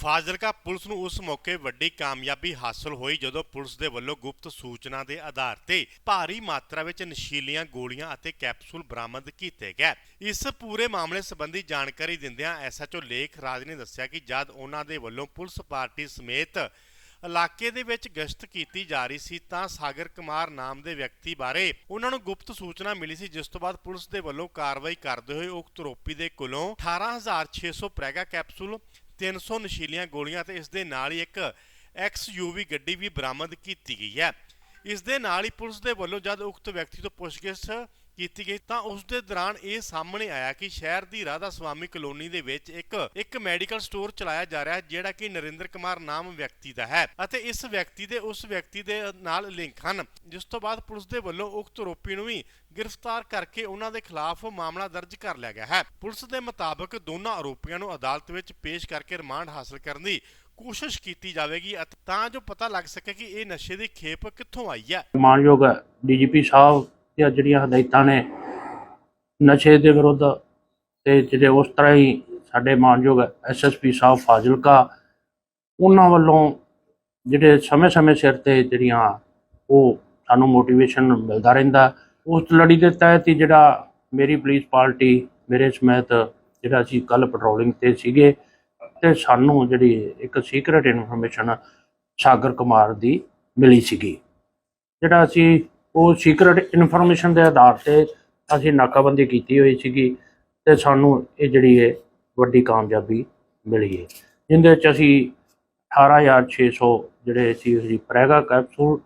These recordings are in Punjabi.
ਫਾਜ਼ਿਲਕਾ ਪੁਲਿਸ ਨੂੰ ਉਸ ਮੌਕੇ ਵੱਡੀ ਕਾਮਯਾਬੀ ਹਾਸਲ ਹੋਈ ਜਦੋਂ ਪੁਲਿਸ ਦੇ ਵੱਲੋਂ ਗੁਪਤ ਸੂਚਨਾ ਦੇ ਆਧਾਰ ਤੇ ਭਾਰੀ ਮਾਤਰਾ ਵਿੱਚ ਨਸ਼ੀਲੀਆਂ ਗੋਲੀਆਂ ਅਤੇ ਕੈਪਸੂਲ ਬਰਾਮਦ ਕੀਤੇ ਗਏ। ਇਸ ਪੂਰੇ ਮਾਮਲੇ ਸੰਬੰਧੀ ਜਾਣਕਾਰੀ ਦਿੰਦਿਆਂ ਐਸਐਚਓ ਲੇਖ ਰਾਜ ਨੇ ਦੱਸਿਆ ਕਿ ਜਦ ਉਹਨਾਂ ਦੇ ਵੱਲੋਂ ਪੁਲਿਸ ਪਾਰਟੀ ਸਮੇਤ ਇਲਾਕੇ ਦੇ ਵਿੱਚ ਗਸ਼ਤ ਕੀਤੀ ਜਾ ਰਹੀ ਸੀ ਤਾਂ ਸਾਗਰ ਕੁਮਾਰ ਨਾਮ ਦੇ ਵਿਅਕਤੀ ਬਾਰੇ ਉਹਨਾਂ ਨੂੰ ਗੁਪਤ ਸੂਚਨਾ ਮਿਲੀ ਸੀ, ਜਿਸ ਤੋਂ ਬਾਅਦ ਪੁਲਿਸ ਦੇ ਵੱਲੋਂ ਕਾਰਵਾਈ ਕਰਦੇ ਹੋਏ ਉਕਤ ਆਰੋਪੀ ਦੇ ਕੋਲੋਂ 18600 ਪ੍ਰੈਗਾ ਕੈਪਸੂਲ 300 ਨਸ਼ੀਲੀਆਂ ਗੋਲੀਆਂ ਤੇ ਇਸ ਦੇ ਨਾਲ ਹੀ ਇੱਕ ਐਕਸ-ਯੂਵੀ ਗੱਡੀ ਵੀ ਬਰਾਮਦ ਕੀਤੀ ਗਈ ਹੈ। ਇਸ ਦੇ ਨਾਲ ਹੀ ਪੁਲਿਸ ਦੇ ਵੱਲੋਂ ਜਦ ਉਕਤ ਵਿਅਕਤੀ ਤੋਂ ਪੁੱਛਗਿੱਛ ਕੀਤੀ ਗਈ, ਤਾਂ ਉਸ ਦੇ ਦੌਰਾਨ ਇਹ ਸਾਹਮਣੇ ਆਇਆ ਕਿ ਸ਼ਹਿਰ ਦੀ ਰਾਧਾ ਸਵਾਮੀ ਕਲੋਨੀ ਦੇ ਵਿੱਚ ਇੱਕ ਇੱਕ ਮੈਡੀਕਲ ਸਟੋਰ ਚਲਾਇਆ ਜਾ ਰਿਹਾ ਹੈ, ਜਿਹੜਾ ਕਿ ਨਰਿੰਦਰ ਕੁਮਾਰ ਨਾਮ ਵਿਅਕਤੀ ਦਾ ਹੈ ਅਤੇ ਇਸ ਵਿਅਕਤੀ ਦੇ, ਉਸ ਵਿਅਕਤੀ ਦੇ ਨਾਲ ਲਿੰਕ ਹਨ। ਜਿਸ ਤੋਂ ਬਾਅਦ ਪੁਲਿਸ ਦੇ ਵੱਲੋਂ ਉਕਤ ਆਰੋਪੀ ਨੂੰ ਵੀ ਗ੍ਰਿਫਤਾਰ ਕਰਕੇ ਉਹਨਾਂ ਦੇ ਖਿਲਾਫ ਮਾਮਲਾ ਦਰਜ ਕਰ ਲਿਆ ਗਿਆ ਹੈ। ਪੁਲਿਸ ਦੇ ਮੁਤਾਬਕ ਦੋਨਾਂ ਆਰੋਪੀਆਂ ਨੂੰ ਅਦਾਲਤ ਵਿੱਚ ਪੇਸ਼ ਕਰਕੇ ਰਿਮਾਂਡ ਹਾਸਲ ਕਰਨ ਦੀ ਕੋਸ਼ਿਸ਼ ਕੀਤੀ ਜਾਵੇਗੀ ਤਾਂ ਜੋ ਪਤਾ ਲੱਗ ਸਕੇ ਕਿ ਇਹ ਨਸ਼ੇ ਦੀ ਖੇਪ ਕਿੱਥੋਂ ਆਈ ਹੈ। ਮਾਨਯੋਗ ਡੀਜੀਪੀ ਸਾਹਿਬ ਦੀਆਂ ਜਿਹੜੀਆਂ ਹਦਾਇਤਾਂ ਨੇ ਨਸ਼ੇ ਦੇ ਵਿਰੁੱਧ ਤੇ ਜਿਹੜੇ ਉਸ ਤਰ੍ਹਾਂ ਹੀ ਸਾਡੇ ਮਾਨਯੋਗ ਐਸਐਸਪੀ ਸਾਹਿਬ ਫਾਜ਼ਿਲਕਾ, ਉਹਨਾਂ ਵੱਲੋਂ ਜਿਹੜੇ ਸਮੇਂ-ਸਮੇਂ ਸਿਰ ਤੇ ਜਿਹੜੀਆਂ ਉਹ ਸਾਨੂੰ ਮੋਟੀਵੇਸ਼ਨ ਮਿਲਦਾ ਰਹਿੰਦਾ। ਉਸ ਲੜੀ ਦੇ ਤਹਿਤ ਹੀ ਜਿਹੜਾ ਮੇਰੀ ਪੁਲਿਸ ਪਾਰਟੀ, ਮੇਰੇ ਸਮੇਤ ਜਿਹੜਾ ਅਸੀਂ ਕੱਲ ਪੈਟਰੋਲਿੰਗ ਤੇ ਸੀਗੇ ਤੇ ਸਾਨੂੰ ਜਿਹੜੀ ਇੱਕ ਸੀਕ੍ਰੀਟ ਇਨਫੋਰਮੇਸ਼ਨ ਸਾਗਰ ਕੁਮਾਰ ਦੀ ਮਿਲੀ ਸੀਗੀ। ਜਿਹੜਾ ਅਸੀਂ ਉਹ ਸੀਕ੍ਰੀਟ ਇਨਫੋਰਮੇਸ਼ਨ ਦੇ ਆਧਾਰ ਤੇ ਅਸੀਂ ਨਾਕਾਬੰਦੀ ਕੀਤੀ ਹੋਈ ਸੀਗੀ ਤੇ ਸਾਨੂੰ ਇਹ ਜਿਹੜੀ ਹੈ ਵੱਡੀ ਕਾਮਯਾਬੀ ਮਿਲੀ ਹੈ। ਜਿੰਦੇ ਵਿੱਚ ਅਸੀਂ 18600 ਜਿਹੜੇ ਸੀ ਅਸੀਂ ਪ੍ਰੈਗਾ ਕੈਪਸੂਲ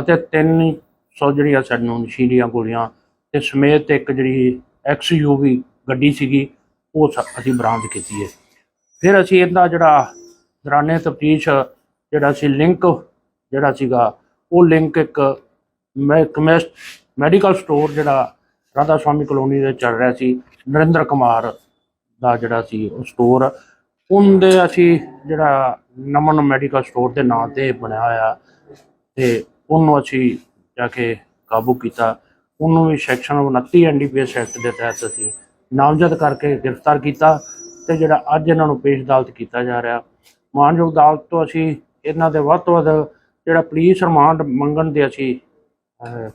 ਅਤੇ 300 ਜਿਹੜੀਆਂ ਸਾਨੂੰ ਨਸ਼ੀਲੀਆਂ ਗੋਲੀਆਂ ਤੇ ਸਮੇਤ ਇੱਕ ਜਿਹੜੀ ਐਕਸਯੂਵੀ ਗੱਡੀ ਸੀਗੀ, ਉਹ ਸ- ਅਸੀਂ ਬਰਾਮਦ ਕੀਤੀ ਹੈ। ਫਿਰ ਅਸੀਂ ਇਹਦਾ ਜਿਹੜਾ ਦੌਰਾਨੇ ਤਫਤੀਸ਼ ਜਿਹੜਾ ਸੀ ਲਿੰਕ ਜਿਹੜਾ ਸੀਗਾ, ਉਹ ਲਿੰਕ ਇੱਕ ਮੈਂ ਕਮੈਸਟ ਮੈਡੀਕਲ ਸਟੋਰ ਜਿਹੜਾ ਰਾਧਾ ਸਵਾਮੀ ਕਲੋਨੀ ਦੇ ਚੱਲ ਰਿਹਾ ਸੀ, ਨਰਿੰਦਰ ਕੁਮਾਰ ਦਾ ਜਿਹੜਾ ਸੀ ਉਹ ਸਟੋਰ ਉਹਦੇ ਅਸੀਂ ਜਿਹੜਾ ਨਮਨ ਮੈਡੀਕਲ ਸਟੋਰ ਦੇ ਨਾਂ ਤੇ ਬਣਿਆ ਹੋਇਆ ਤੇ ਉਹਨੂੰ ਅਸੀਂ ਜਾ ਕੇ ਕਾਬੂ ਕੀਤਾ। ਉਹਨੂੰ ਵੀ ਸੈਕਸ਼ਨ 29 ਐਨਡੀਪੀਐਸ ਐਕਟ ਦੇ ਤਹਿਤ ਅਸੀਂ ਨਾਮਜ਼ਦ ਕਰਕੇ ਗ੍ਰਿਫਤਾਰ ਕੀਤਾ ਤੇ ਜਿਹੜਾ ਅੱਜ ਇਹਨਾਂ ਨੂੰ ਪੇਸ਼ ਅਦਾਲਤ ਕੀਤਾ ਜਾ ਰਿਹਾ। ਮਾਨਯੋਗ ਅਦਾਲਤ ਤੋਂ ਅਸੀਂ ਇਹਨਾਂ ਦੇ ਵੱਧ ਤੋਂ ਵੱਧ ਜਿਹੜਾ ਪੁਲਿਸ ਰਿਮਾਂਡ ਮੰਗਣ ਦੇ ਅਸੀਂ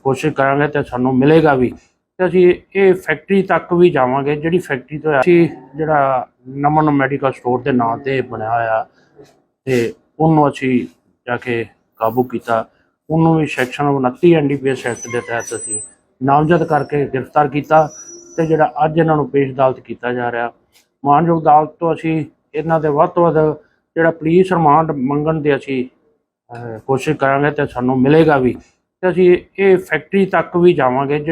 ਕੋਸ਼ਿਸ਼ ਕਰਾਂਗੇ ਤੇ ਸਾਨੂੰ ਮਿਲੇਗਾ ਵੀ। ਤੇ ਅਸੀਂ ਇਹ ਫੈਕਟਰੀ ਤੱਕ ਵੀ ਜਾਵਾਂਗੇ, ਜਿਹੜੀ ਫੈਕਟਰੀ ਤੋਂ ਅਸੀਂ ਜਿਹੜਾ ਨਮਨ ਮੈਡੀਕਲ ਸਟੋਰ ਦੇ ਨਾਂ ਤੇ ਬਣਿਆ ਹੋਇਆ ਤੇ ਉਹਨੂੰ ਅਸੀਂ ਜਾ ਕੇ ਕਾਬੂ ਕੀਤਾ। ਉਹਨੂੰ ਵੀ ਸੈਕਸ਼ਨ 29 ਐਨਡੀਪੀਐਸ ਐਕਟ ਦੇ ਤਹਿਤ ਅਸੀਂ ਨਾਮਜ਼ਦ ਕਰਕੇ ਗ੍ਰਿਫਤਾਰ ਕੀਤਾ ਤੇ ਜਿਹੜਾ ਅੱਜ ਇਹਨਾਂ ਨੂੰ ਪੇਸ਼ ਅਦਾਲਤ ਕੀਤਾ ਜਾ ਰਿਹਾ। ਮਾਨਯੋਗ ਅਦਾਲਤ ਤੋਂ ਅਸੀਂ ਇਹਨਾਂ ਦੇ ਵੱਧ ਤੋਂ ਵੱਧ ਜਿਹੜਾ ਪੁਲਿਸ ਰਿਮਾਂਡ ਮੰਗਣ ਦੇ ਅਸੀਂ ਕੋਸ਼ਿਸ਼ ਕਰਾਂਗੇ ਤੇ ਸਾਨੂੰ ਮਿਲੇਗਾ ਵੀ। ਤੇ ਅਸੀਂ ਇਹ ਫੈਕਟਰੀ ਤੱਕ ਵੀ ਜਾਵਾਂਗੇ।